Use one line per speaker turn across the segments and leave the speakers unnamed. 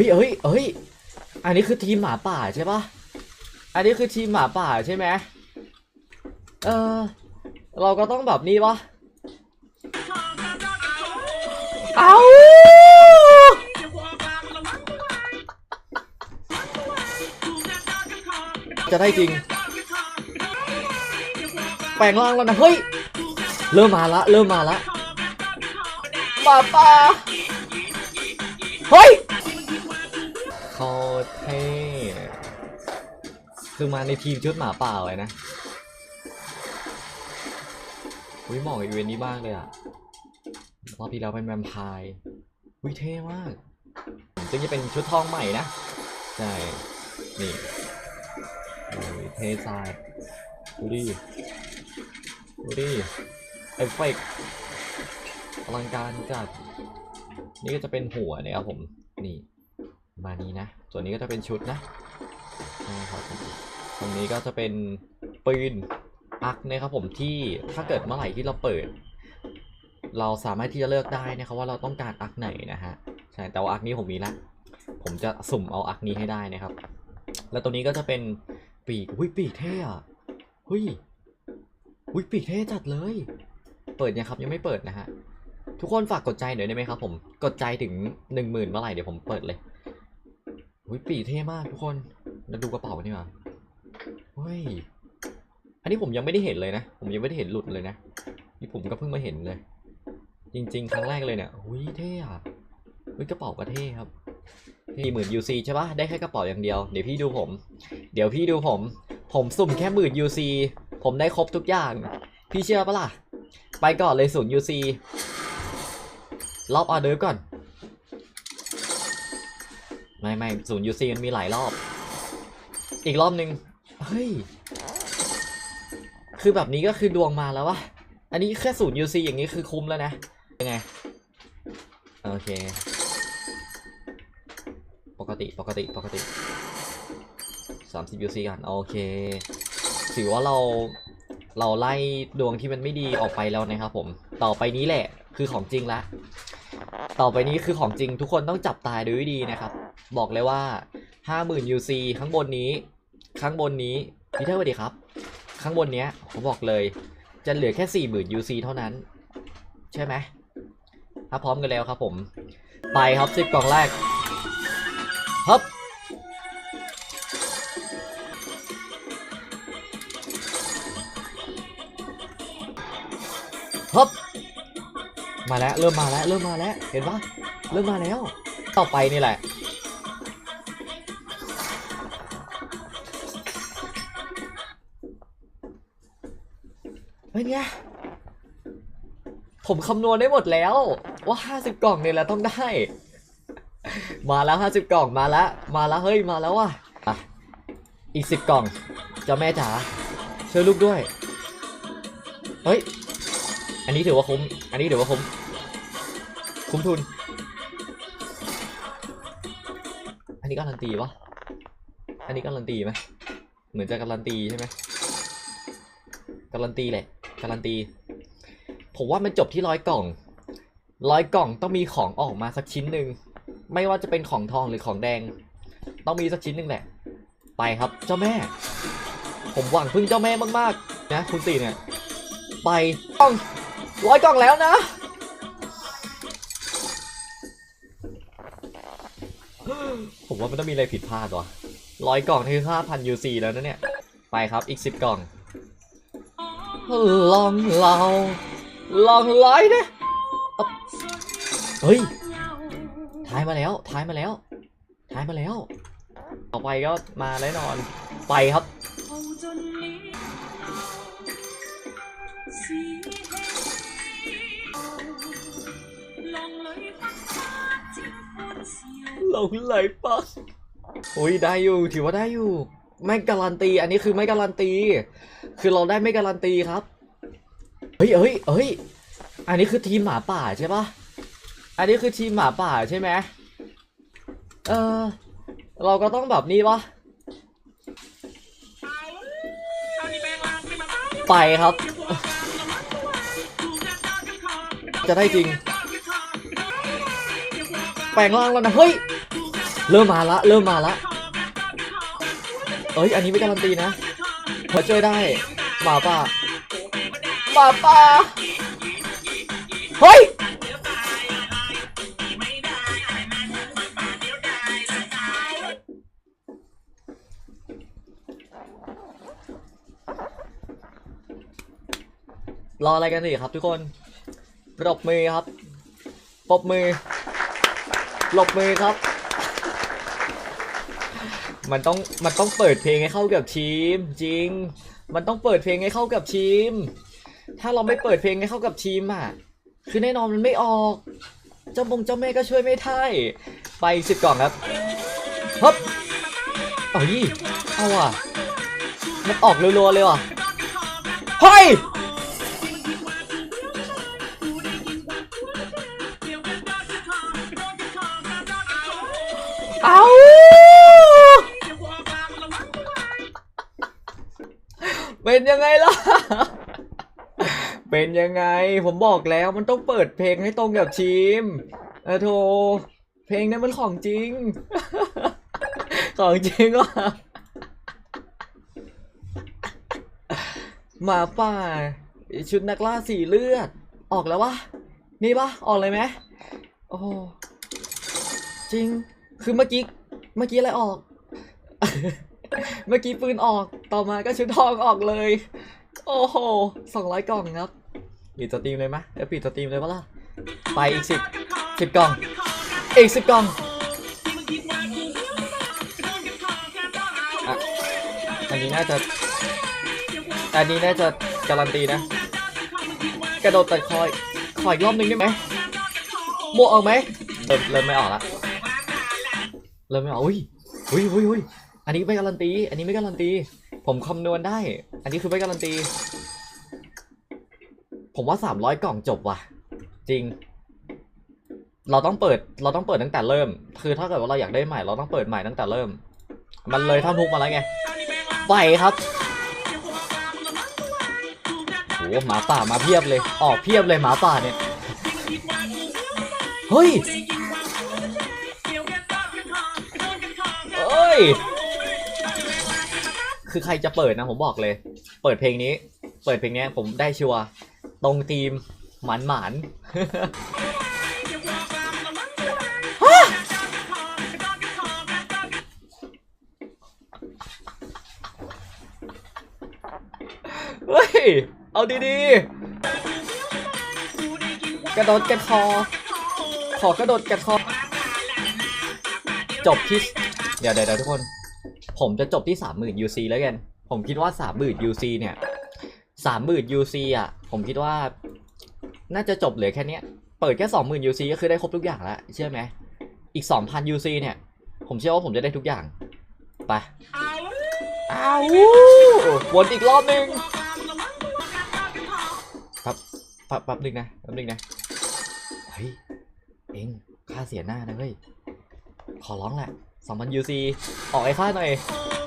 ฮ้ยเฮ้ยเฮ้ย อันนี้คือทีมหมาป่าใช่ปะอันนี้คือทีมหมาป่าใช่ไหมเออ เราก็ต้องแบบนี้ปะเอาจะได้จริง แปลงร่างแล้วนะ เฮ้ย เริ่มมาละ เริ่มมาละหมาป่า เฮ้ย โคตรเท่คือมาในทีมชุดหมาป่าเลยนะอุ้ยเหมาะกับอีเวนต์นี้มากเลยอะรอบที่แล้วเป็นแวมไพร์อุ้ยเท่มากซึ่งจะเป็นชุดทองใหม่นะ ใช่ นี่โอ้ยเท่ซายดูดิ ดูดิ เอฟเฟกต์อลังการจัด นี่ก็จะเป็นหัวนี่ยครับผม นี่ มานี้นะ ส่วนนี้ก็จะเป็นชุดนะใช่ครับตรงนี้ก็จะเป็นปืนอักนะครับผมที่ถ้าเกิดเมื่อไหร่ที่เราเปิด เราสามารถที่จะเลือกได้นะครับว่าเราต้องการอักไหนนะฮะใช่แต่ว่าอักนี้ผมมีละผมจะสุ่มเอาอักนี้ให้ได้นะครับ แล้วตัวนี้ก็จะเป็นปีกหุ้ยปีกเท่อะเฮ้ยหุ้ยปีกเท่จัดเลย เปิดยังครับยังไม่เปิดนะฮะทุกคนฝากกดใจหน่อยได้ไหมครับผม กดใจถึงหนึ่งหมื่นเมื่อไหร่เดี๋ยวผมเปิดเลย หุ้ยปีเท่มากทุกคนแล้วดูกระเป๋านี่มาเฮ้ย อันนี้ผมยังไม่ได้เห็นเลยนะ ผมยังไม่ได้เห็นหลุดเลยนะ นี่ผมก็เพิ่งมาเห็นเลย จริง ๆ ครั้งแรกเลยเนี่ยหุ้ยเท่อะหุ้ยกระเป๋าก็เท่ครับสี่หมื่น UC ใช่ปะได้แค่กระเป๋าอย่างเดียว เดี๋ยวพี่ดูผม เดี๋ยวพี่ดูผม ผมสุ่มแค่หมื่น UC ผมได้ครบทุกอย่าง พี่เชื่อปะล่ะ ไปก่อนเลยศูนย์ UC รอบออเดอร์ก่อน ไม่ไม่ศูนย์ UC มันมีหลายรอบ อีกรอบหนึ่งเฮ้ย คือแบบนี้ก็คือดวงมาแล้ววะ อันนี้แค่ศูนย์ UC อย่างนี้คือคุ้มแล้วนะ ยังไง โอเค ปกติปกติปกติ30 UC กันโอเค ถือว่าเราเราไล่ดวงที่มันไม่ดีออกไปแล้วนะครับผม ต่อไปนี้แหละคือของจริงละ ต่อไปนี้คือของจริงทุกคนต้องจับตาดูให้ดีนะครับ บอกเลยว่า 50,000 UC ข้างบนนี้ ข้างบนนี้พีเตอร์สวัสดีครับ ข้างบนเนี้ยผมบอกเลย จะเหลือแค่ 40,000 UC เท่านั้น ใช่ไหมถ้าพร้อมกันแล้วครับผม ไปครับสิบกล่องแรกฮับฮึบมาแล้ว เริ่มมาแล้ว เริ่มมาแล้ว เห็นปะเริ่มมาแล้ว ต่อไปนี่แหละ เนี่ย ผมคำนวณได้หมดแล้ว ว่า 50 กล่องเนี่ยแหละต้องได้ มาแล้ว 50 กล่องมาแล้ว มาแล้วเฮ้ยมาแล้วว่ะอะอีก 10 กล่องเจ้าแม่จ๋าช่วยลูกด้วย เฮ้ย อันนี้ถือว่าคุ้ม อันนี้ถือว่าคุ้ม คุ้มทุน อันนี้การันตีปะอันนี้การันตีไหมเหมือนจะการันตีใช่ไหมการันตีแหละ การันตี ผมว่ามันจบที่ร้อยกล่องร้อยกล่องต้องมีของออกมาสักชิ้นหนึ่งไม่ว่าจะเป็นของทองหรือของแดง ต้องมีสักชิ้นหนึ่งแหละ ไปครับเจ้าแม่ ผมหวังพึ่งเจ้าแม่มากๆ นะคุณตีเนี่ย ไปกล่องร้อยกล่องแล้วนะ ผมว่ามันต้องมีอะไรผิดพลาดวะร้อยกล่องนี่คือห้าพันยูซีแล้วนะเนี่ย ไปครับอีกสิบกล่อง ลองเราลองไลท์นะเฮ้ยท้ายมาแล้วท้ายมาแล้วท้ายมาแล้ว ต่อไปก็มาแน่นอน ไปครับหลงไหลปักอุ้ยได้อยู่ ถือว่าได้อยู่ ไม่การันตี อันนี้คือไม่การันตี คือเราได้ไม่การันตีครับ เฮ้ยเฮ้ยเฮ้ย อันนี้คือทีมหมาป่าใช่ปะอันนี้คือทีมหมาป่าใช่ไหมเออ เราก็ต้องแบบนี้ปะไปครับ จะได้จริง แปลงร่างแล้วนะ เฮ้ย เริ่มมาละ เริ่มมาละ เอ้ย อันนี้ไม่การันตีนะพอช่วยได้หมาป่าหมาป่าเฮ้ยรออะไรกันสิครับทุกคนปรบมือครับปรบมือปรบมือครับ มันต้องมันต้องเปิดเพลงให้เข้ากับทีม จริง มันต้องเปิดเพลงให้เข้ากับทีม ถ้าเราไม่เปิดเพลงให้เข้ากับทีมอะ คือแน่นอนมันไม่ออก เจ้าบงเจ้าแม่ก็ช่วยไม่ได้ไปสิบกล่องครับฮึบเอายี่เอาอะมันออกรัวๆเลยว่ะเฮ้ยเอา เป็นยังไงล่ะ เป็นยังไง ผมบอกแล้วมันต้องเปิดเพลงให้ตรงกับทีมออโทเพลงนั้นมันของจริง ของจริงว่ะหมาป่า ชุดนักล่าสีเลือด ออกแล้ววะนี่ปะออกเลยไหมโอ้จริง คือเมื่อกี้ เมื่อกี้อะไรออก เมื่อกี้ปืนออกต่อมาก็ชุดทองออกเลย โอ้โหสองร้อยกล่องครับปิดสตรีมเลยไหมเดี๋ยวปิดสตรีมเลยปะล่ะไปอีกสิบสิบกล่อง อีกสิบกล่องอะอันนี้น่าจะ อันนี้น่าจะการันตีนะ กระโดดตัดคอยขออีกรอบหนึงได้ไหมโมออกไหมเริ่มเริ่มไม่ออกละเริ่มไม่ออกอุ้ยอุ้ยอุ้ยอุ้ย อันนี้ไม่การันตี อันนี้ไม่การันตี ผมคำนวณได้ อันนี้คือไม่การันตี ผมว่าสามร้อยกล่องจบว่ะ จริง เราต้องเปิด เราต้องเปิดตั้งแต่เริ่ม คือถ้าเกิดว่าเราอยากได้ใหม่ เราต้องเปิดใหม่ตั้งแต่เริ่ม มันเลยท่อนทุกมาแล้วไง ไปครับโหหมาป่ามาเพียบเลย ออกเพียบเลยหมาป่าเนี่ย เฮ้ยเอ้ย คือใครจะเปิดนะผมบอกเลย เปิดเพลงนี้ เปิดเพลงนี้ผมได้ชัวร์ตรงทีมหมานหมานเฮ้ย เอาดีๆ กระโดดกัดคอ ขอกระโดดกัดคอ จบที่ เดี๋ยวเดี๋ยวทุกคน ผมจะจบที่สามหมื่น UC แล้วกัน ผมคิดว่าสามหมื่น UC เนี่ยสามหมื่น UC อะ ผมคิดว่า น่าจะจบเหลือแค่เนี้ยเปิดแค่สองหมื่น UC ก็คือได้ครบทุกอย่างแล้วเชื่อไหมอีกสองพัน UC เนี่ย ผมเชื่อว่าผมจะได้ทุกอย่างไปอ้าววนอีกรอบหนึ่งครับแป๊บแป๊บนึงนะแป๊บนึงนะเฮ้ยเองค่าเสียหน้านะเฮ้ยขอร้องแหละ สองพัน UC ออกไอ้ค่าหน่อย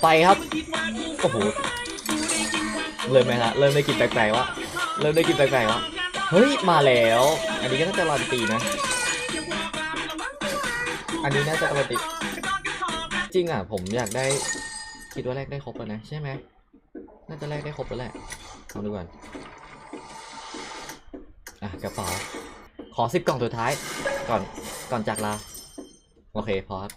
ไปครับ โอ้โห เริ่มไหมละเริ่มได้กินแปลกๆวะ เริ่มได้กินแปลกๆวะ เฮ้ย มาแล้ว อันนี้ก็น่าจะการันตีนะ อันนี้น่าจะการันตีจริงอะ ผมอยากได้ คิดว่าแรกได้ครบแล้วนะ ใช่ไหม น่าจะแรกได้ครบแล้วแหละลองดูก่อนอะกระเป๋า ขอสิบกล่องสุดท้าย ก่อน ก่อนจากลา โอเค พอครับ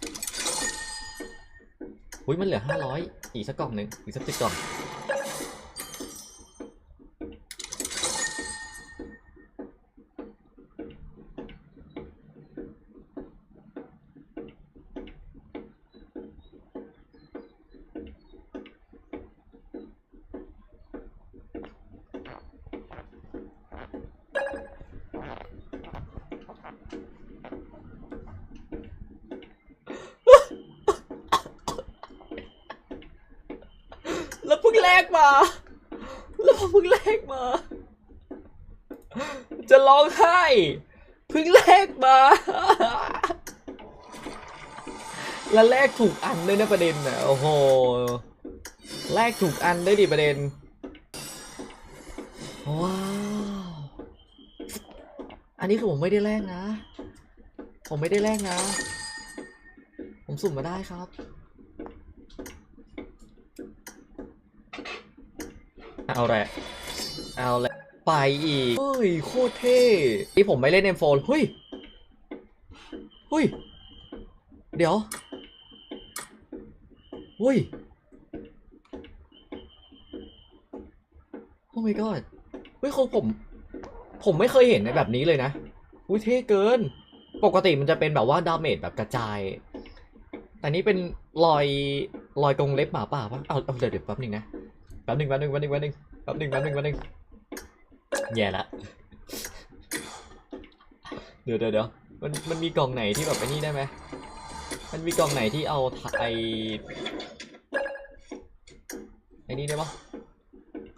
อุ้ยมันเหลือห้าร้อยอีกสักกล่องหนึ่งอีกสักสิบกล่อง แล้วเพิ่งแลกมาแล้วเพิ่งแลกมา จะร้องไห้เพิ่งแลกมา แล้วแลกถูกอันด้วยนะประเด็นนะโอ้โหแลกถูกอันด้วยดิประเด็นว้าวอันนี้คือผมไม่ได้แลกนะ ผมไม่ได้แลกนะ ผมผมสุ่มมาได้ครับ เอาแหละ เอาแหละ ไปอีก เฮ้ย โคตรเท่ที่ผมไม่เล่น M4 เฮ้ย เฮ้ย เดี๋ยว เฮ้ย โอ้ my god เฮ้ยของผม ผมไม่เคยเห็นในแบบนี้เลยนะอุ้ยเท่เกิน ปกติมันจะเป็นแบบว่าดาเมจแบบกระจาย แต่นี้เป็นรอยรอยกรงเล็บหมาป่าปะเอาเอาเดี๋ยวเดี๋ยวแป๊บหนึงนะ แป๊บหนึงแป๊บหนึงแป๊บหนึงแป๊บหนึงแป๊บหนึงแป๊บหนึงแป๊บหนึงแย่ละเดี๋ยวเดี๋ยวเดี๋ยวมันมันมีกล่องไหนที่แบบไอ้นี่ได้ไหมมันมีกล่องไหนที่เอาไอไอ้นี่ได้ปะ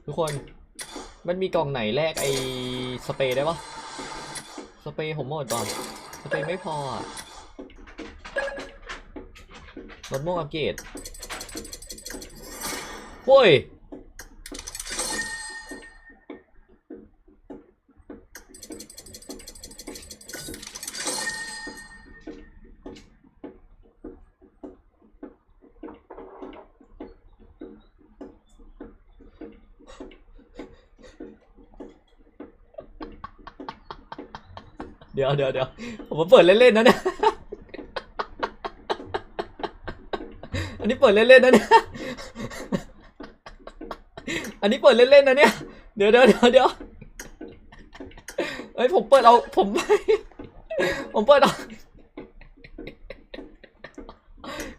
ทุกคนมันมีกล่องไหนแลกไอสเปรย์ได้ปะสเปรย์ผมหมดก่อนสเปรย์ไม่พออะรถม่อัปเกรดโว้ย เดี๋ยวเดี๋ยวเดี๋ยวผมมาเปิดเล่นๆนะเนี่ย อันนี้เปิดเล่นๆนะเนี่ย อันนี้เปิดเล่นๆนะเนี่ย เดี๋ยวเดี๋ยวเดี๋ยวเดี๋ยวเฮ้ยผมเปิดเอาผมไม่ผมเปิดเอา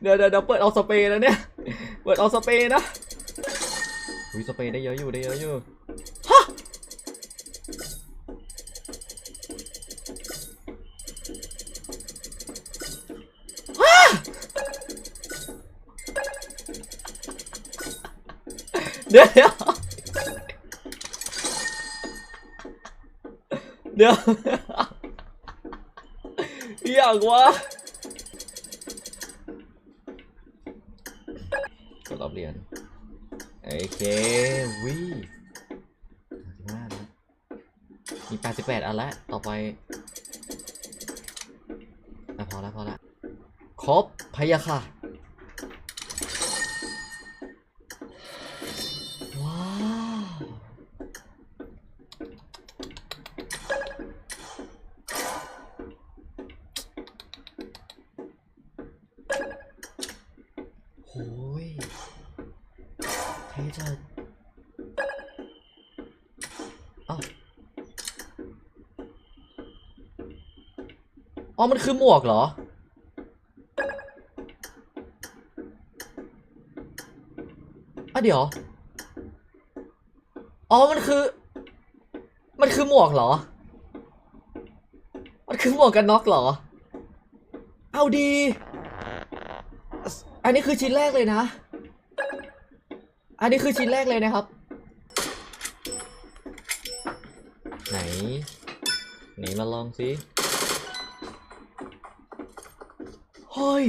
เดี๋ยวเดี๋ยวเดี๋ยวเปิดเอาสเปรย์นะเนี่ย เปิดเอาสเปรย์นะอุ้ยสเปรย์ได้เยอะอยู่ได้เยอะอยู่ เดี๋ยวเดี๋ยวเดี๋ยวอยากวะก็รอบเรียนโอเควิห้านะมีแปดสิบแปดอันละ ต่อไปอะพอละพอละครบพยะค่ะ ว้าวโอ้ยเท่จัดอ้าว อ๋อ มันคือหมวกเหรอ อะเดี๋ยว อ๋อ มันคือ มันคือหมวกเหรอ มันคือหมวกกันน็อกเหรอ เอาดี อันนี้คือชิ้นแรกเลยนะ อันนี้คือชิ้นแรกเลยนะครับ ไหน ไหนมาลองสิ เฮ้ย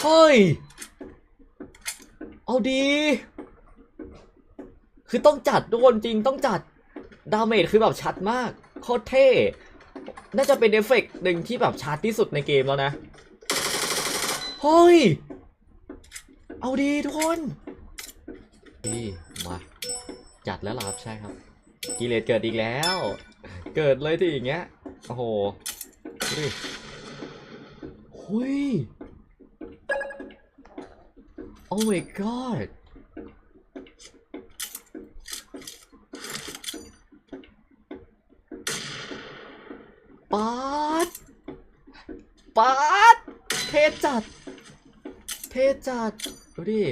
เฮ้ย เอาดี คือต้องจัดทุกคนจริงต้องจัด ดาเมจคือแบบชัดมาก โคตรเท่ น่าจะเป็นเอฟเฟกต์หนึ่งที่แบบชัดที่สุดในเกมแล้วนะ เฮ้ย เอาดีทุกคนดีมาจัดแล้วหรอครับใช่ครับ กิเลสเกิดอีกแล้ว เกิดเลยที่อย่างเงี้ย โอ้โหดูดิ หุย Oh my god ปาดปาดเทจัดเทจัดดูดิ